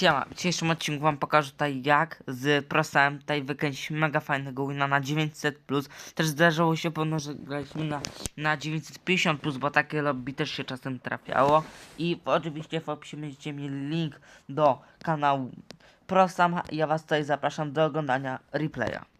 Siema, w dzisiejszym odcinku wam pokażę tutaj jak z prosem tutaj wykręcić mega fajnego wina na 900+. Plus. Też zdarzało się pewno, że graliśmy na, na 950+, plus, bo takie lobby też się czasem trafiało. I oczywiście w opisie będziecie mieli link do kanału Prosam. Ja was tutaj zapraszam do oglądania replaya.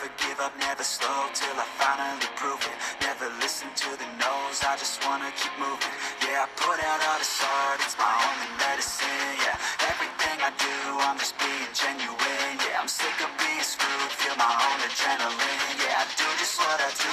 Never give up, never slow till I finally prove it. Never listen to the no's, I just wanna keep moving. Yeah, I put out all this art, it's my only medicine. Yeah, everything I do, I'm just being genuine. Yeah, I'm sick of being screwed, feel my own adrenaline. Yeah, I do just what I do,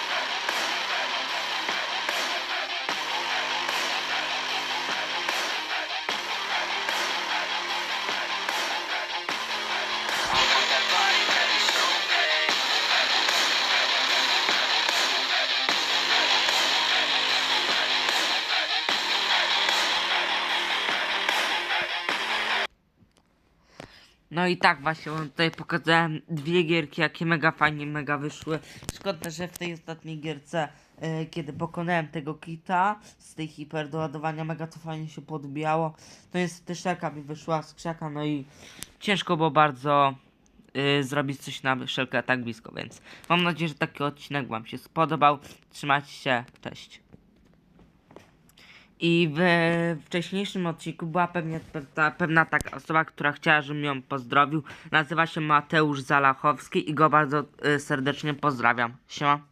No i tak właśnie wam tutaj pokazałem dwie gierki, jakie mega fajnie, mega wyszły. Szkoda, że w tej ostatniej gierce, e, kiedy pokonałem tego kita z tej hiper do ładowania, mega to fajnie się podbijało. To jest też taka mi wyszła z krzaka, no i ciężko było bardzo y, zrobić coś na szelkę tak blisko, więc mam nadzieję, że taki odcinek wam się spodobał. Trzymajcie się, cześć. I w wcześniejszym odcinku była pewnie pewna, pewna taka osoba, która chciała, żebym ją pozdrowił. Nazywa się Mateusz Zalachowski i go bardzo y, serdecznie pozdrawiam. Siema.